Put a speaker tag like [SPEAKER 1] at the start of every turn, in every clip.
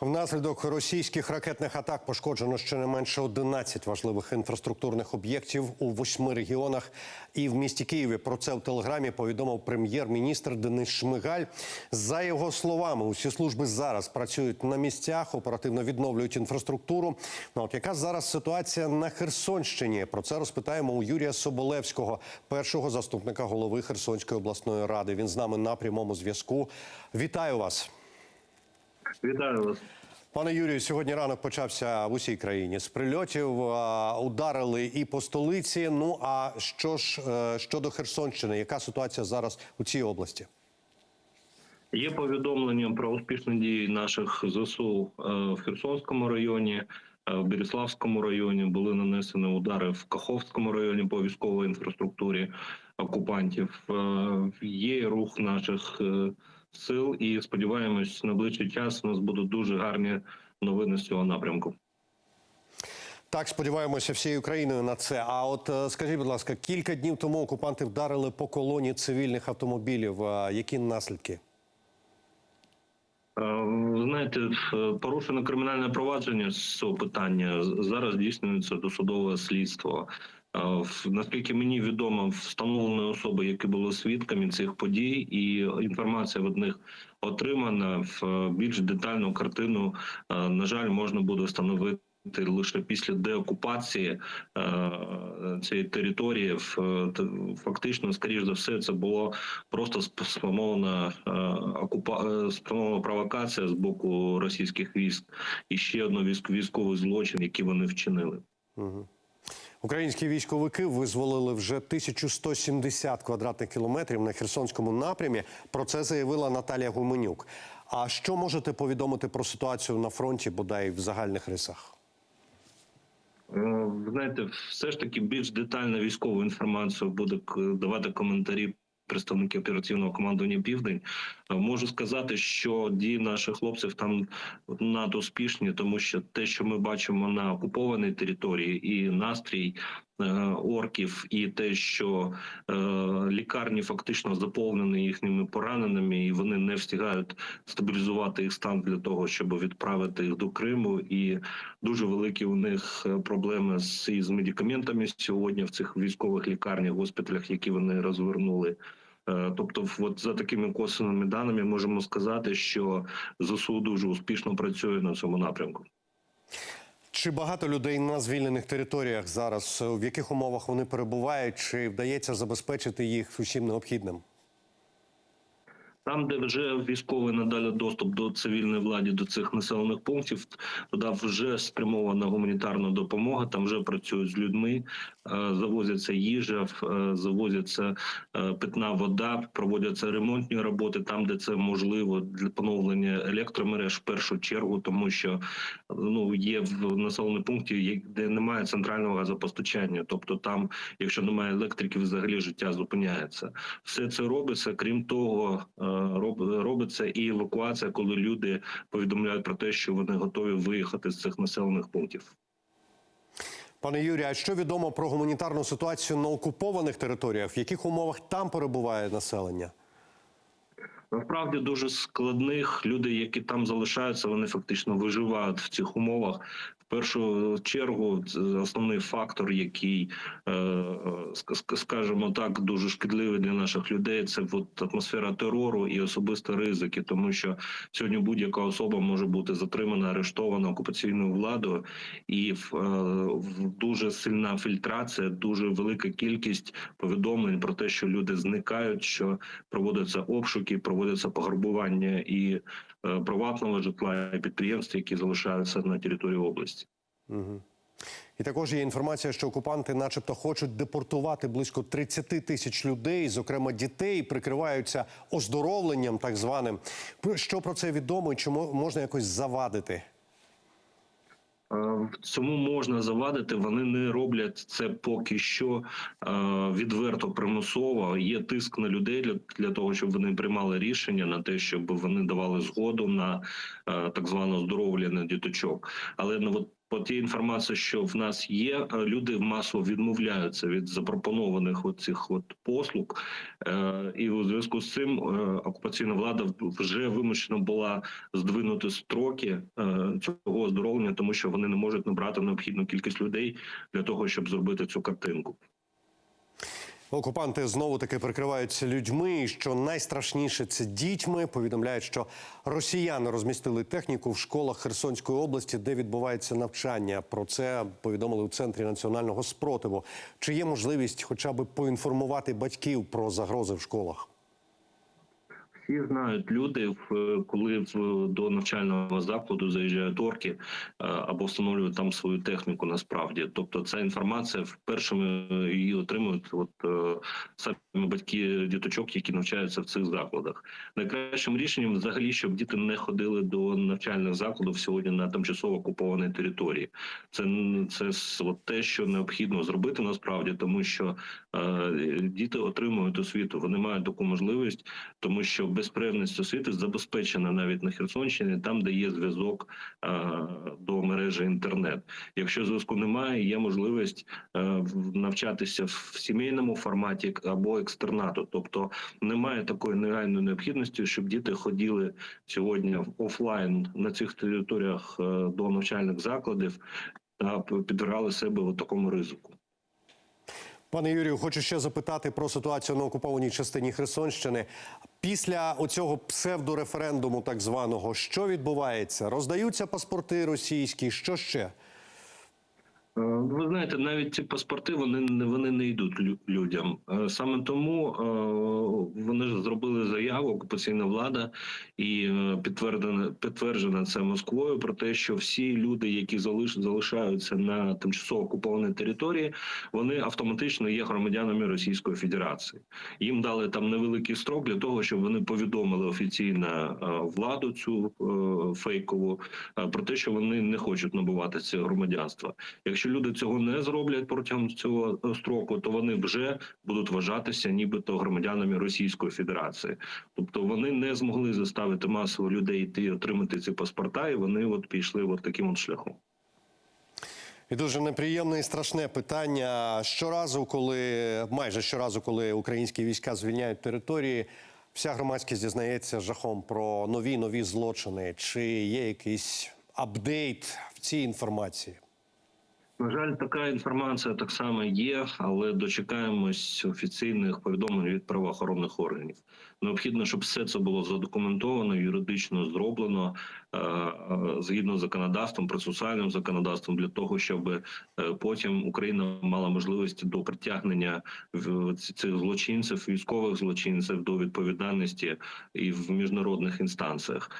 [SPEAKER 1] Внаслідок російських ракетних атак пошкоджено щонайменше 11 важливих інфраструктурних об'єктів у восьми регіонах і в місті Києві. Про це в телеграмі повідомив прем'єр-міністр Денис Шмигаль. За його словами, усі служби зараз працюють на місцях, оперативно відновлюють інфраструктуру. Ну от яка зараз ситуація на Херсонщині? Про це розпитаємо у Юрія Соболевського, першого заступника голови Херсонської обласної ради. Він з нами на прямому зв'язку. Вітаю вас.
[SPEAKER 2] Вітаю вас.
[SPEAKER 1] Пане Юрію, сьогодні ранок почався в усій країні з прильотів. Ударили і по столиці. Ну а що ж е, щодо Херсонщини? Яка ситуація зараз у цій області?
[SPEAKER 2] Є повідомлення про успішні дії наших ЗСУ е, в Херсонському районі, е, в Береславському районі були нанесені удари в Каховському районі по військовій інфраструктурі окупантів. Є рух наших сил, і сподіваємось, на ближчий час у нас будуть дуже гарні новини з цього напрямку.
[SPEAKER 1] Так, сподіваємося всією Україною на це. А от е, скажіть, будь ласка, кілька днів тому окупанти вдарили по колоні цивільних автомобілів. Які наслідки?
[SPEAKER 2] Е, знаєте, е, порушено кримінальне провадження з цього питання. Зараз здійснюється досудове слідство. Е, в- Наскільки мені відомо, встановлені особи, які були свідками цих подій, і інформація від них отримана в е, більш детальну картину. е, На жаль, можна буде встановити. Лише після деокупації е, цієї території в- фактично, скоріш за все, це було просто сп- спланована е, окупа... е, провокація з боку російських військ і ще одно військ... військовий злочин, який вони вчинили.
[SPEAKER 1] Угу. Українські військовики визволили вже 1170 квадратних кілометрів на Херсонському напрямі. Про це заявила Наталія Гуменюк. А що можете повідомити про ситуацію на фронті, бодай в загальних рисах?
[SPEAKER 2] Е, Ви знаєте, все ж таки більш детальна військову інформацію буде давати коментарі представники оперативного командування Південь. Е, Можу сказати, що дії наших хлопців там надуспішні, тому що те, що ми бачимо на окупованій території, і настрій орків, і те, що е, лікарні фактично заповнені їхніми пораненими, і вони не встигають стабілізувати їх стан для того, щоб відправити їх до Криму. І дуже великі у них е, проблеми з, із медикаментами сьогодні в цих військових лікарнях, госпіталях, які вони розвернули. Е, Тобто, от за такими косвенними даними можемо сказати, що ЗСУ дуже успішно працює на цьому напрямку.
[SPEAKER 1] Чи багато людей на звільнених територіях зараз? В яких умовах вони перебувають? Чи вдається забезпечити їх усім необхідним?
[SPEAKER 2] Там, де вже військовий надалі доступ до цивільної влади до цих населених пунктів, туди вже спрямована гуманітарна допомога. Там вже працюють з людьми, е, завозяться їжа, е, завозяться е, питна вода, проводяться ремонтні роботи там, де це можливо для поновлення електромереж в першу чергу, тому що ну є в населеному пункті, де немає центрального газопостачання. Тобто, там, якщо немає електрики, взагалі життя зупиняється. Все це робиться. Крім того, робиться і евакуація, коли люди повідомляють про те, що вони готові виїхати з цих населених пунктів.
[SPEAKER 1] Пане Юрію, а що відомо про гуманітарну ситуацію на окупованих територіях? В яких умовах там перебуває населення?
[SPEAKER 2] Насправді дуже складних люди, які там залишаються, вони фактично виживають в цих умовах. Першу чергу основний фактор, який е, ск- скажімо так, дуже шкідливий для наших людей. Це от атмосфера терору і особисті ризики, тому що сьогодні будь-яка особа може бути затримана, арештована окупаційною владою, і в, е, в дуже сильна фільтрація, дуже велика кількість повідомлень про те, що люди зникають, що проводяться обшуки, проводяться пограбування і е, приватного житла і підприємств, які залишаються на території області.
[SPEAKER 1] Угу. І також є інформація, що окупанти, начебто, хочуть депортувати близько 30 тисяч людей, зокрема дітей, прикриваються оздоровленням, так званим. Що про це відомо і чи можна якось завадити?
[SPEAKER 2] Е, Цьому можна завадити. Вони не роблять це поки що е, відверто примусово. Є тиск на людей для, для того, щоб вони приймали рішення на те, щоб вони давали згоду на е, так зване оздоровлення діточок. Але ну, от по тій інформації, що в нас є, люди люди масово відмовляються від запропонованих оцих от послуг, Е, і у зв'язку з цим е, окупаційна влада вже вимушена була здвинути строки е, цього оздоровлення, тому що вони не можуть набрати необхідну кількість людей для того, щоб зробити цю картинку.
[SPEAKER 1] Окупанти знову таки прикриваються людьми. І що найстрашніше це дітьми. Повідомляють, що росіяни розмістили техніку в школах Херсонської області, де відбувається навчання. Про це повідомили у центрі національного спротиву. Чи є можливість, хоча б поінформувати батьків про загрози в школах?
[SPEAKER 2] Всі знають люди, коли до навчального закладу заїжджають орки е, або встановлюють там свою техніку. Насправді, тобто ця інформація вперше її отримують от е, самі батьки діточок, які навчаються в цих закладах. Найкращим рішенням взагалі, щоб діти не ходили до навчальних закладів сьогодні на тимчасово окупованій території. Це це от те, що необхідно зробити насправді, тому що е, діти отримують освіту. Вони мають таку можливість, тому що безперервність освіти забезпечена навіть на Херсонщині, там де є зв'язок е, до мережі інтернет. Якщо зв'язку немає, є можливість е, навчатися в сімейному форматі або екстернату. Тобто немає такої негайної необхідності, щоб діти ходили сьогодні в офлайн на цих територіях е, до навчальних закладів та підбирали себе в такому ризику.
[SPEAKER 1] Пане Юрію, хочу ще запитати про ситуацію на окупованій частині Херсонщини. Після оцього псевдореферендуму, так званого, що відбувається? Роздаються паспорти російські. Що ще?
[SPEAKER 2] Е, Ви знаєте, навіть ці паспорти вони вони не йдуть лю- людям. Е, Саме тому е, вони ж зробили заяву окупаційна влада і підтверджена підтверджена це Москвою про те, що всі люди, які залиш, залишаються на тимчасово окупованій території, вони автоматично є громадянами Російської Федерації. Їм дали там невеликий строк для того, щоб вони повідомили офіційно владу цю фейкову про те, що вони не хочуть набувати це громадянство. Якщо люди цього не зроблять протягом цього е, строку, то вони вже будуть вважатися нібито громадянами Російської Федерації. Тобто вони не змогли заставити масово людей йти отримати ці паспорта, і вони от пішли от таким от шляхом.
[SPEAKER 1] І дуже неприємне і страшне питання. Щоразу, коли майже щоразу, коли українські війська звільняють території, вся громадськість дізнається жахом про нові нові злочини. Чи є якийсь апдейт в цій інформації?
[SPEAKER 2] На жаль, така інформація так само є, але дочекаємось офіційних повідомлень від правоохоронних органів. Необхідно, щоб все це було задокументовано, юридично зроблено е, е, згідно з законодавством, процесуальним законодавством, для того, щоб е, потім Україна мала можливість до притягнення цих злочинців, військових злочинців до відповідальності і в міжнародних інстанціях.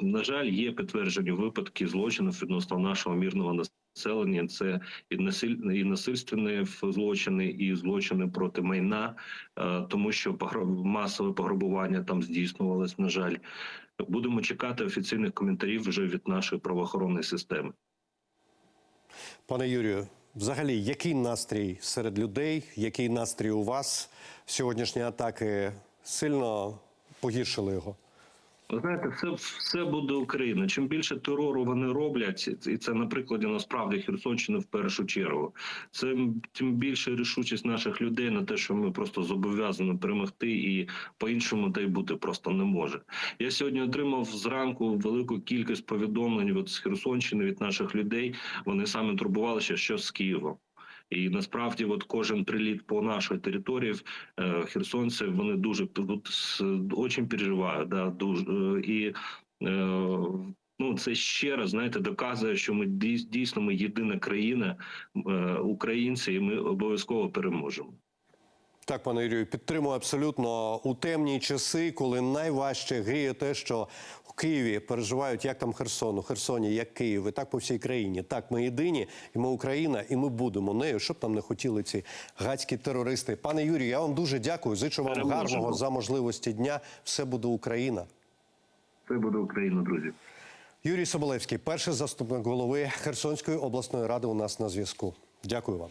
[SPEAKER 2] На жаль, є підтверджені випадки злочинів відносно нашого мирного населення населення це і насиль і насильственні злочини, і злочини проти майна, е, тому що масове пограбування там здійснювалось. На жаль, будемо чекати офіційних коментарів вже від нашої правоохоронної системи.
[SPEAKER 1] Пане Юрію, взагалі, який настрій серед людей? Який настрій у вас? Сьогоднішні атаки сильно погіршили його?
[SPEAKER 2] Знаєте, все, все буде Україна. Чим більше терору вони роблять, і це на прикладі насправді Херсонщини в першу чергу. Це тим більше рішучість наших людей на те, що ми просто зобов'язані перемогти, і по-іншому та й бути просто не може. Я сьогодні отримав зранку велику кількість повідомлень від Херсонщини від наших людей. Вони саме турбувалися, що з Києвом. І насправді, от кожен приліт по нашій території, е, херсонці вони дуже дуже переживають. Да, дуже е, і е, ну це ще раз знаєте, доказує, що ми дійс- дійсно ми єдина країна, українці, і ми обов'язково переможемо.
[SPEAKER 1] Так, пане Юрію, підтримую абсолютно у темні часи, коли найважче гріє те, що в Києві переживають як там Херсон, у Херсоні, як Київ, і так по всій країні. Так, ми єдині, і ми Україна, і ми будемо нею, щоб там не хотіли ці гадські терористи. Пане Юрію, я вам дуже дякую. Зичу вам
[SPEAKER 2] Переможемо.
[SPEAKER 1] гарного за можливості дня. Все буде Україна.
[SPEAKER 2] Це буде Україна, друзі.
[SPEAKER 1] Юрій Соболевський, перший заступник голови Херсонської обласної ради, у нас на зв'язку. Дякую вам.